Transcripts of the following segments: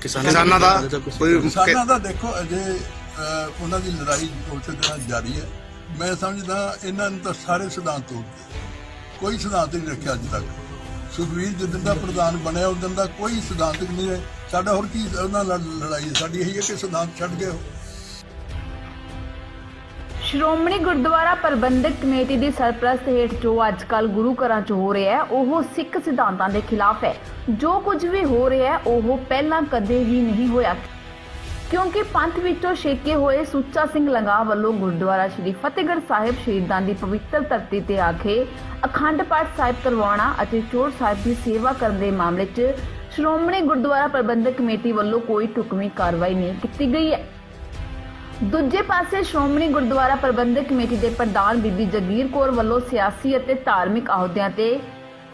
ਕਿਸਾਨਾਂ ਕਿਸਾਨਾਂ ਦਾ ਕੋਈ ਕਿਸਾਨਾਂ ਦਾ ਦੇਖੋ ਅਜੇ ਉਹਨਾਂ ਦੀ ਲੜਾਈ ਉਸੇ ਤਰ੍ਹਾਂ ਜਾਰੀ ਹੈ। ਮੈਂ ਸਮਝਦਾ ਇਹਨਾਂ ਨੂੰ ਤਾਂ ਸਾਰੇ ਸਿਧਾਂਤ ਤੋੜਦੇ ਕੋਈ ਸਿਧਾਂਤ ਨਹੀਂ ਰੱਖਿਆ ਅੱਜ ਤੱਕ। ਸੁਖਵੀਰ ਜਿੱਦਣ ਦਾ ਪ੍ਰਧਾਨ ਬਣਿਆ ਉਦੋਂ ਦਾ ਕੋਈ ਸਿਧਾਂਤਕ ਨਹੀਂ ਹੈ। ਸਾਡਾ ਹੋਰ ਕੀ ਉਹਨਾਂ ਨਾਲ ਲੜਾਈ ਹੈ। ਸਾਡੀ ਇਹੀ ਹੈ ਕਿ ਸਿਧਾਂਤ ਛੱਡ ਗਏ ਉਹ ਸ਼੍ਰੋਮਣੀ ਗੁਰਦੁਆਰਾ ਪ੍ਰਬੰਧਕ ਕਮੇਟੀ ਦੀ ਸਰਪ੍ਰਸਤ ਹੇਠ ਜੋ ਅੱਜਕੱਲ ਗੁਰੂ ਘਰਾਂ 'ਚ ਹੋ ਰਿਹਾ ਹੈ, ਉਹ ਸਿੱਖ ਸਿਧਾਂਤਾਂ ਦੇ ਖਿਲਾਫ ਹੈ। ਜੋ ਕੁਝ ਵੀ ਹੋ ਰਿਹਾ ਹੈ, ਉਹ ਪਹਿਲਾਂ ਕਦੇ ਵੀ ਨਹੀਂ ਹੋਇਆ। ਕਿਉਂਕਿ ਪੰਥ ਵਿੱਚੋਂ ਛੇਕੇ ਹੋਏ ਸੁੱਚਾ ਸਿੰਘ ਲੰਗਾ ਵੱਲੋਂ ਗੁਰਦੁਆਰਾ ਸ੍ਰੀ ਫਤਿਹਗੜ੍ਹ ਸਾਹਿਬ ਸ਼ਹੀਦਾਂ ਦੀ ਪਵਿੱਤਰ ਧਰਤੀ ਤੇ ਆ ਕੇ ਅਖੰਡ ਪਾਠ ਸਾਹਿਬ ਕਰਵਾਉਣਾ ਅਤੇ ਚੋਰ ਸਾਹਿਬ ਦੀ ਸੇਵਾ ਕਰਨ ਦੇ ਮਾਮਲੇ 'ਚ ਸ਼੍ਰੋਮਣੀ ਗੁਰਦੁਆਰਾ ਪ੍ਰਬੰਧਕ ਕਮੇਟੀ ਵੱਲੋਂ ਕੋਈ ਢੁਕਵੀਂ ਕਾਰਵਾਈ ਨਹੀਂ ਕੀਤੀ ਗਈ ਹੈ। ਦੂਜੇ ਪਾਸੇ ਸ਼੍ਰੋਮਣੀ ਗੁਰਦੁਆਰਾ ਪ੍ਰਬੰਧਕ ਕਮੇਟੀ ਦੇ ਪ੍ਰਧਾਨ ਬੀਬੀ ਜਗੀਰ ਕੌਰ ਵੱਲੋਂ ਸਿਆਸੀ ਅਤੇ ਧਾਰਮਿਕ ਅਹੁਦਿਆਂ ਤੇ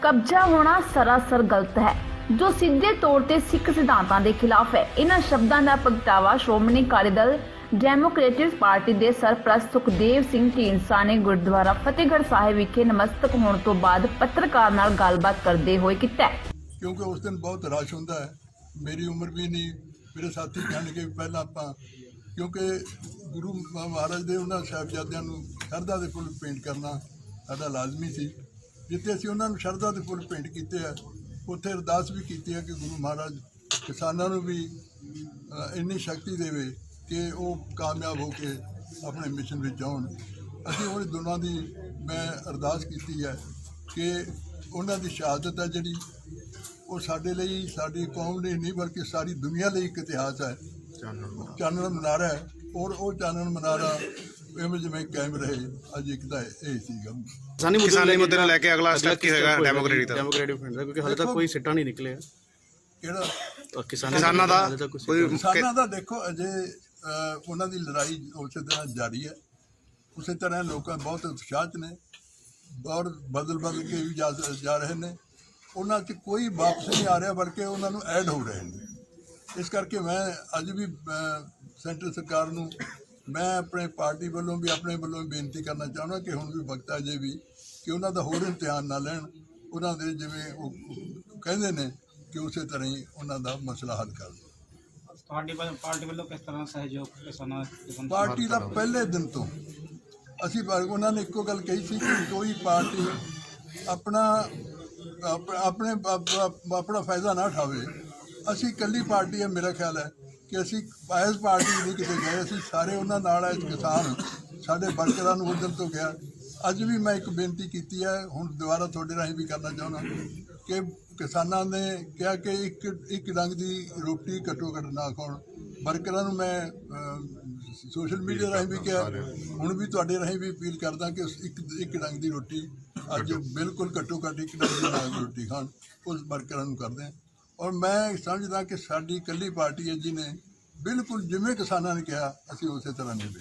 ਕਬਜ਼ਾ ਹੋਣਾ ਸਰਾਸਰ ਗਲਤ ਹੈ, ਜੋ ਸਿੱਧੇ ਤੌਰ ਤੇ ਸਿੱਖ ਸਿਧਾਂਤਾਂ ਦੇ ਖਿਲਾਫ ਹੈ। ਇਹਨਾਂ ਸ਼ਬਦਾਂ ਦਾ ਪ੍ਰਗਟਾਵਾ ਸ਼੍ਰੋਮਣੀ ਅਕਾਲੀ ਦਲ ਡੈਮੋਕ੍ਰੇਟਿਕ ਪਾਰਟੀ ਦੇ ਸਰਪ੍ਰਸਤ ਸੁਖਦੇਵ ਸਿੰਘ ਢੀਂਡਸਾ ਨੇ ਗੁਰਦੁਆਰਾ ਫਤਿਹਗੜ੍ਹ ਸਾਹਿਬ ਵਿਖੇ ਨਮਸਤਕ ਹੋਣ ਤੋਂ ਬਾਅਦ ਪੱਤਰਕਾਰ ਨਾਲ ਗੱਲਬਾਤ ਕਰਦੇ ਹੋਏ ਕੀਤਾ ਕਿਉਂਕਿ ਉਸ ਦਿਨ ਬਹੁਤ ਰਸ਼ ਹੁੰਦਾ ਹੈ। ਮੇਰੀ ਉਮਰ ਵੀ ਨਹੀਂ, ਮੇਰੇ ਸਾਥੀ ਕਹਿਣਗੇ ਵੀ ਪਹਿਲਾਂ ਆਪਾਂ ਕਿਉਂਕਿ ਗੁਰੂ ਮਹਾ- ਮਹਾਰਾਜ ਦੇ ਉਹਨਾਂ ਸਾਹਿਬਜ਼ਾਦਿਆਂ ਨੂੰ ਸ਼ਰਧਾ ਦੇ ਫੁੱਲ ਭੇਂਟ ਕਰਨਾ ਸਾਡਾ ਲਾਜ਼ਮੀ ਸੀ। ਜਿੱਥੇ ਅਸੀਂ ਉਹਨਾਂ ਨੂੰ ਸ਼ਰਧਾ ਦੇ ਫੁੱਲ ਭੇਂਟ ਕੀਤੇ ਆ, ਉੱਥੇ ਅਰਦਾਸ ਵੀ ਕੀਤੀ ਹੈ ਕਿ ਗੁਰੂ ਮਹਾਰਾਜ ਕਿਸਾਨਾਂ ਨੂੰ ਵੀ ਇੰਨੀ ਸ਼ਕਤੀ ਦੇਵੇ ਕਿ ਉਹ ਕਾਮਯਾਬ ਹੋ ਕੇ ਆਪਣੇ ਮਿਸ਼ਨ ਵਿੱਚ ਜਾਣ ਅਸੀਂ ਉਹਨਾਂ ਦੋਨਾਂ ਦੀ ਮੈਂ ਅਰਦਾਸ ਕੀਤੀ ਹੈ ਕਿ ਉਹਨਾਂ ਦੀ ਸ਼ਹਾਦਤ ਹੈ ਜਿਹੜੀ, ਉਹ ਸਾਡੇ ਲਈ, ਸਾਡੀ ਕੌਮ ਲਈ ਨਹੀਂ, ਬਲਕਿ ਸਾਰੀ ਦੁਨੀਆ ਲਈ ਇੱਕ ਇਤਿਹਾਸ ਹੈ ਚਾਨਣ ਮਨਾਰਾ ਹੈ। ਔਰ ਉਹ ਚਾਨਣ ਮਨਾਰਾ ਇਵੇਂ ਜਿਵੇਂ ਕਾਇਮ ਰਹੇ। ਅੱਜ ਇੱਕ ਦਾ ਇਹ ਸੀਗਾ। ਕਿਸਾਨੀ ਮੁੱਦੇ ਕਿਸਾਨੀ ਮੁੱਦੇ ਨੂੰ ਲੈ ਕੇ ਅਗਲਾ step ਕੀ ਹੋਏਗਾ ਡੈਮੋਕ੍ਰੈਟਿਕ ਦਾ? ਡੈਮੋਕ੍ਰੈਟਿਕ ਫਰੰਟ ਦਾ ਕਿਉਂਕਿ ਹਾਲੇ ਤੱਕ ਕੋਈ ਸਿੱਟਾ ਨਹੀਂ ਨਿਕਲਿਆ। ਕਿਹੜਾ? ਕਿਸਾਨਾਂ ਦਾ ਕੋਈ ਕਿਸਾਨਾਂ ਦਾ ਦੇਖੋ ਅਜੇ ਉਹਨਾਂ ਦੀ ਲੜਾਈ ਉਸੇ ਤਰ੍ਹਾਂ ਜਾਰੀ ਹੈ। ਉਸੇ ਤਰ੍ਹਾਂ ਲੋਕਾਂ ਬਹੁਤ ਉਤਸ਼ਾਹ 'ਚ ਨੇ ਔਰ ਬਦਲ ਬਦਲ ਕੇ ਵੀ ਜਾ ਰਹੇ ਨੇ। ਉਹਨਾਂ 'ਚ ਕੋਈ ਵਾਪਸ ਨਹੀਂ ਆ ਰਿਹਾ ਬਲਕਿ ਉਹਨਾਂ ਨੂੰ ਐਡ ਹੋ ਰਹੇ ਨੇ। ਇਸ ਕਰਕੇ ਮੈਂ ਅੱਜ ਵੀ ਸੈਂਟਰ ਸਰਕਾਰ ਨੂੰ ਮੈਂ ਆਪਣੇ ਪਾਰਟੀ ਵੱਲੋਂ ਵੀ ਆਪਣੇ ਵੱਲੋਂ ਬੇਨਤੀ ਕਰਨਾ ਚਾਹੁੰਦਾ ਕਿ ਹੁਣ ਵੀ ਵਕਤ ਆ ਜੇ ਵੀ ਕਿ ਉਹਨਾਂ ਦਾ ਹੋਰ ਇਮਤਿਹਾਨ ਨਾ ਲੈਣ। ਉਹਨਾਂ ਦੇ ਜਿਵੇਂ ਉਹ ਕਹਿੰਦੇ ਨੇ ਕਿ ਉਸੇ ਤਰ੍ਹਾਂ ਹੀ ਉਹਨਾਂ ਦਾ ਮਸਲਾ ਹੱਲ ਕਰ ਤੁਹਾਡੀ ਵੱਲ- ਪਾਰਟੀ ਵੱਲੋਂ ਕਿਸ ਤਰ੍ਹਾਂ ਸਹਿਯੋਗ ਕਿਸਾਨਾਂ ਪਾਰਟੀ ਦਾ ਪਹਿਲੇ ਦਿਨ ਤੋਂ ਅਸੀਂ ਉਹਨਾਂ ਨੇ ਇੱਕੋ ਗੱਲ ਕਹੀ ਸੀ ਕਿ ਕੋਈ ਪਾਰਟੀ ਆਪਣਾ ਆਪ- ਆਪਣੇ ਆਪ- ਆਪ- ਆਪਣਾ ਫਾਇਦਾ ਨਾ ਉਠਾਵੇ। ਅਸੀਂ ਇਕੱਲੀ ਪਾਰਟੀ ਹੈ, ਮੇਰਾ ਖਿਆਲ ਹੈ ਕਿ ਅਸੀਂ ਐਸ ਪਾਰਟੀ ਨਹੀਂ ਕਿਤੇ ਗਏ, ਅਸੀਂ ਸਾਰੇ ਉਹਨਾਂ ਨਾਲ ਹੈ ਕਿਸਾਨ ਸਾਡੇ ਵਰਕਰਾਂ ਨੂੰ ਉਧਰ ਤੋਂ ਗਿਆ। ਅੱਜ ਵੀ ਮੈਂ ਇੱਕ ਬੇਨਤੀ ਕੀਤੀ ਹੈ, ਹੁਣ ਦੁਬਾਰਾ ਤੁਹਾਡੇ ਰਾਹੀਂ ਵੀ ਕਰਨਾ ਚਾਹੁੰਦਾ ਕਿ ਕਿਸਾਨਾਂ ਨੇ ਕਿਹਾ ਕਿ ਇੱਕ ਇੱਕ ਰੰਗ ਦੀ ਰੋਟੀ ਘੱਟੋ ਘੱਟ ਨਾ ਖਾਣ ਵਰਕਰਾਂ ਨੂੰ ਮੈਂ ਸੋਸ਼ਲ ਮੀਡੀਆ ਰਾਹੀਂ ਵੀ ਕਿਹਾ, ਹੁਣ ਵੀ ਤੁਹਾਡੇ ਰਾਹੀਂ ਵੀ ਅਪੀਲ ਕਰਦਾ ਕਿ ਇੱਕ ਇੱਕ ਡੰਗ ਦੀ ਰੋਟੀ ਅੱਜ ਬਿਲਕੁਲ ਘੱਟੋ ਘੱਟ ਇੱਕ ਰੰਗ ਦੀ ਰੋਟੀ ਖਾਣ, ਉਸ ਵਰਕਰਾਂ ਨੂੰ ਕਰਦੇ ਹਾਂ। ਔਰ ਮੈਂ ਸਮਝਦਾ ਕਿ ਸਾਡੀ ਇਕੱਲੀ ਪਾਰਟੀ ਹੈ ਜਿਹਨੇ ਬਿਲਕੁਲ ਜਿਵੇਂ ਕਿਸਾਨਾਂ ਨੇ ਕਿਹਾ ਅਸੀਂ ਉਸੇ ਤਰ੍ਹਾਂ ਨਿਭੇ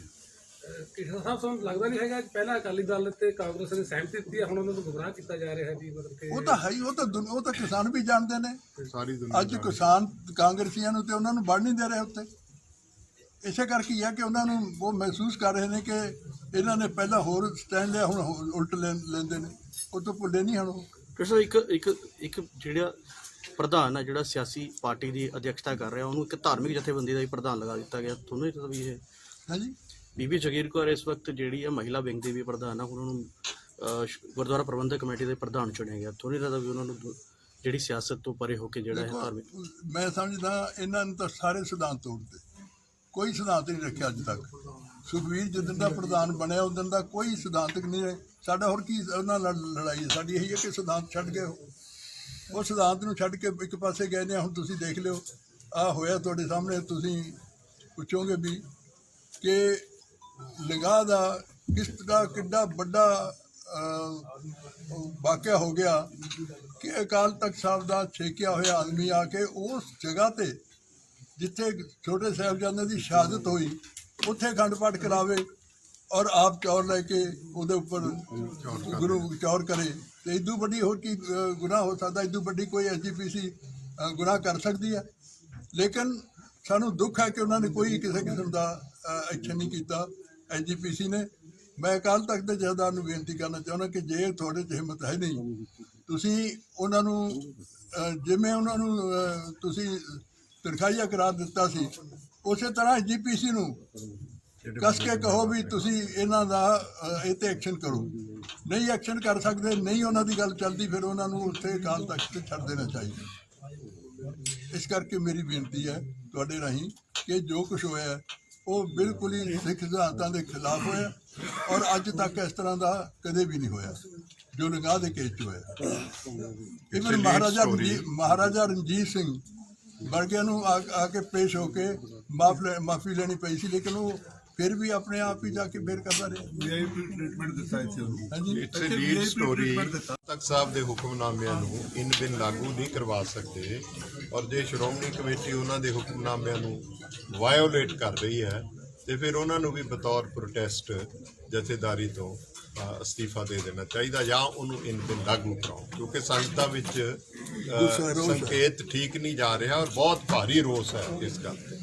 ਕਿਸ਼ਨ ਸਾਹਿਬ ਤੁਹਾਨੂੰ ਲੱਗਦਾ ਨਹੀਂ ਹੈਗਾ ਕਿ ਪਹਿਲਾਂ ਅਕਾਲੀ ਦਲ ਤੇ ਕਾਂਗਰਸ ਨੇ ਸਹਿਮਤੀ ਦਿੱਤੀ ਹੈ ਹੁਣ ਉਹਨਾਂ ਨੂੰ ਗੁੰਮਰਾਹ ਕੀਤਾ ਜਾ ਰਿਹਾ ਹੈ ਵੀ ਮਤਲਬ ਕਿ ਉਹ ਤਾਂ ਹੈ ਹੀ ਉਹ ਤਾਂ ਉਹ ਤਾਂ ਕਿਸਾਨ ਵੀ ਜਾਣਦੇ ਨੇ। ਅੱਜ ਕਿਸਾਨ ਕਾਂਗਰਸੀਆਂ ਨੂੰ ਤੇ ਉਹਨਾਂ ਨੂੰ ਵੜ ਨਹੀਂ ਦੇ ਰਹੇ ਉੱਤੇ। ਇਸੇ ਕਰਕੇ ਹੀ ਹੈ ਕਿ ਉਹਨਾਂ ਨੂੰ ਉਹ ਮਹਿਸੂਸ ਕਰ ਰਹੇ ਨੇ ਕਿ ਇਹਨਾਂ ਨੇ ਪਹਿਲਾਂ ਹੋਰ ਸਟੈਂਡ ਲਿਆ ਹੁਣ ਉਲਟ ਲੈ- ਲੈਂਦੇ ਨੇ। ਉਹ ਤੋਂ ਭੁੱਲੇ ਨਹੀਂ ਹਨ ਕਿਸੋ ਇੱਕ ਇੱਕ ਇੱਕ ਜਿਹੜਾ ਪ੍ਰਧਾਨ ਹੈ ਜਿਹੜਾ ਸਿਆਸੀ ਪਾਰਟੀ ਦੀ ਅਧਿਕਸ਼ਤਾ ਕਰ ਰਿਹਾ ਉਹਨੂੰ ਇੱਕ ਧਾਰਮਿਕ ਜਥੇਬੰਦੀ ਦਾ ਵੀ ਪ੍ਰਧਾਨ ਲਗਾ ਦਿੱਤਾ ਗਿਆ। ਤੁਹਾਨੂੰ ਇਹ ਤਾਂ ਵੀ ਇਹ ਹਾਂਜੀ। ਬੀਬੀ ਜਗੀਰ ਕੌਰ ਇਸ ਵਕਤ ਜਿਹੜੀ ਹੈ ਮਹਿਲਾ ਵਿੰਗ ਦੀ ਵੀ ਪ੍ਰਧਾਨ ਹੈ ਉਹਨਾਂ ਨੂੰ ਗੁਰਦੁਆਰਾ ਪ੍ਰਬੰਧਕ ਕਮੇਟੀ ਦੇ ਪ੍ਰਧਾਨ ਚੁਣਿਆ ਗਿਆ। ਤੁਹਾਨੂੰ ਇਹ ਲੱਗਦਾ ਵੀ ਉਹਨਾਂ ਨੂੰ ਜਿਹੜੀ ਸਿਆਸਤ ਤੋਂ ਪਰੇ ਹੋ ਕੇ ਜਿਹੜਾ ਹੈ ਧਾਰਮਿਕ ਮੈਂ ਸਮਝਦਾ ਇਹਨਾਂ ਨੂੰ ਤਾਂ ਸਾਰੇ ਸਿਧਾਂਤ ਤੋੜਦੇ। ਕੋਈ ਸਿਧਾਂਤ ਨਹੀਂ ਰੱਖਿਆ ਅੱਜ ਤੱਕ। ਸੁਖਵੀਰ ਜਿੱਦਣ ਦਾ ਪ੍ਰਧਾਨ ਬਣਿਆ ਉਦੋਂ ਦਾ ਕੋਈ ਸਿਧਾਂਤਕ ਨਹੀਂ ਹੈ। ਸਾਡਾ ਹੋਰ ਕੀ ਉਹਨਾਂ ਨਾਲ ਲੜਾਈ ਹੈ? ਸਾਡੀ ਇਹੀ ਹੈ ਕਿ ਸਿਧਾਂਤ ਛੱਡ ਗਏ ਉਹ ਸਿਧਾਂਤ ਨੂੰ ਛੱਡ ਕੇ ਇੱਕ ਪਾਸੇ ਗਏ ਨੇ, ਹੁਣ ਤੁਸੀਂ ਦੇਖ ਲਿਓ ਆ ਹੋਇਆ ਤੁਹਾਡੇ ਸਾਹਮਣੇ, ਤੁਸੀਂ ਪੁੱਛੋਗੇ ਵੀ ਕਿ ਲੰਗਾ ਦਾ ਕਿਸ ਤਰ੍ਹਾਂ ਕਿੱਡਾ ਵੱਡਾ ਵਾਕਿਆ ਹੋ ਗਿਆ ਕਿ ਅਕਾਲ ਤਖਤ ਸਾਹਿਬ ਦਾ ਛੇਕਿਆ ਹੋਇਆ ਆਦਮੀ ਆ ਕੇ ਉਸ ਜਗ੍ਹਾ ਤੇ, ਜਿੱਥੇ ਛੋਟੇ ਸਾਹਿਬਜ਼ਾਦੇ ਦੀ ਸ਼ਹਾਦਤ ਹੋਈ, ਉੱਥੇ ਅਖੰਡ ਪਾਠ ਕਰਾਵੇ ਔਰ ਆਪ ਚੌਰ ਲੈ ਕੇ ਉਹਦੇ ਉੱਪਰ ਗੁਰੂ ਚੌਰ ਕਰੇ। ਤੇ ਇਦੋਂ ਵੱਡੀ ਹੋਰ ਕੀ ਅਹ, ਗੁਨਾਹ ਹੋ ਸਕਦਾ ਇਦੋਂ ਵੱਡੀ ਕੋਈ ਐਸਜੀਪੀਸੀ ਗੁਨਾਹ ਕਰ ਸਕਦੀ ਹੈ ਲੇਕਿਨ ਸਾਨੂੰ ਦੁੱਖ ਹੈ ਕਿ ਉਹਨਾਂ ਨੇ ਕੋਈ ਕਿਸੇ ਕਿਸਮ ਦਾ ਐਕਸ਼ਨ ਨਹੀਂ ਕੀਤਾ ਐਸਜੀਪੀਸੀ ਨੇ। ਮੈਂ ਅਕਾਲ ਤਖ਼ਤ ਦੇ ਜਥੇਦਾਰ ਨੂੰ ਬੇਨਤੀ ਕਰਨਾ ਚਾਹੁੰਦਾ ਕਿ ਜੇ ਤੁਹਾਡੇ 'ਚ ਹਿੰਮਤ ਹੈ ਨਹੀਂ ਤੁਸੀਂ ਉਹਨਾਂ ਨੂੰ ਜਿਵੇਂ ਉਹਨਾਂ ਨੂੰ ਤੁਸੀਂ ਤਨਖਾਹੀਆ ਕਰਾਰ ਦਿੱਤਾ ਸੀ ਉਸੇ ਤਰ੍ਹਾਂ ਜੀਪੀਸੀ ਨੂੰ ਕਸ ਕੇ ਕਹੋ ਵੀ ਤੁਸੀਂ ਇਹਨਾਂ ਦਾ ਇਹ ਤੇ ਐਕਸ਼ਨ ਕਰੋ। ਨਹੀਂ ਐਕਸ਼ਨ ਕਰ ਸਕਦੇ ਨਹੀਂ ਉਹਨਾਂ ਦੀ ਗੱਲ ਚੱਲਦੀ ਫਿਰ ਉਹਨਾਂ ਨੂੰ ਉੱਥੇ ਕਾਲ ਤੱਕ ਤੇ ਛੱਡ ਦੇਣਾ ਚਾਹੀਦਾ। ਇਸ ਕਰਕੇ ਮੇਰੀ ਬੇਨਤੀ ਹੈ ਤੁਹਾਡੇ ਰਾਹੀਂ ਕਿ ਜੋ ਕੁਝ ਹੋਇਆ ਉਹ ਬਿਲਕੁਲ ਹੀ ਸਿੱਖ ਸਿਧਾਂਤਾਂ ਦੇ ਖਿਲਾਫ ਹੋਇਆ ਔਰ ਅੱਜ ਤੱਕ ਇਸ ਤਰ੍ਹਾਂ ਦਾ ਕਦੇ ਵੀ ਨਹੀਂ ਹੋਇਆ। ਜੋ ਨਗਾਹ ਦੇ ਕੇਸ 'ਚ ਹੋਇਆ। ਇਵਨ ਮਹਾਰਾਜਾ ਮਹਾਰਾਜਾ ਰਣਜੀਤ ਸਿੰਘ ਵਰਗਿਆਂ ਨੂੰ ਆ ਕੇ ਪੇਸ਼ ਹੋ ਕੇ ਮਾਫੀ ਲੈਣੀ ਪਈ ਸੀ ਲੇਕਿਨ ਉਹ ਫਿਰ ਵੀ ਆਪਣੇ ਆਪ ਹੀ ਜਾ ਕੇ ਫੇਰ ਕਰਦਾ ਰਿਹਾ। ਵੀਆਈਪੀ ਟ੍ਰੀਟਮੈਂਟ ਦਿੱਤਾ ਇੱਥੇ ਹਾਂਜੀ। It's a lead story Takht Sahib ਦੇ ਹੁਕਮਨਾਮਿਆਂ ਨੂੰ ਇਨ ਬਿਨ ਲਾਗੂ ਨਹੀਂ ਕਰਵਾ ਸਕਦੇ ਔਰ ਜੇ ਸ਼੍ਰੋਮਣੀ ਕਮੇਟੀ ਉਹਨਾਂ ਦੇ ਹੁਕਮਨਾਮਿਆਂ ਨੂੰ ਵਾਇਓਲੇਟ ਕਰ ਰਹੀ ਹੈ ਤੇ ਫਿਰ ਉਹਨਾਂ ਨੂੰ ਵੀ ਬਤੌਰ ਪ੍ਰੋਟੈਸਟ ਜਥੇਦਾਰੀ ਤੋਂ ਅਸਤੀਫਾ ਦੇ ਦੇਣਾ ਚਾਹੀਦਾ ਜਾਂ ਉਹਨੂੰ ਇਨ ਬਿਨ ਲਾਗੂ ਕਰਾਓ। ਕਿਉਂਕਿ ਸੰਗਤਾਂ ਵਿੱਚ ਸੰਕੇਤ ਠੀਕ ਨਹੀਂ ਜਾ ਰਿਹਾ ਔਰ ਬਹੁਤ ਭਾਰੀ ਰੋਸ ਹੈ ਇਸ ਗੱਲ ਤੇ।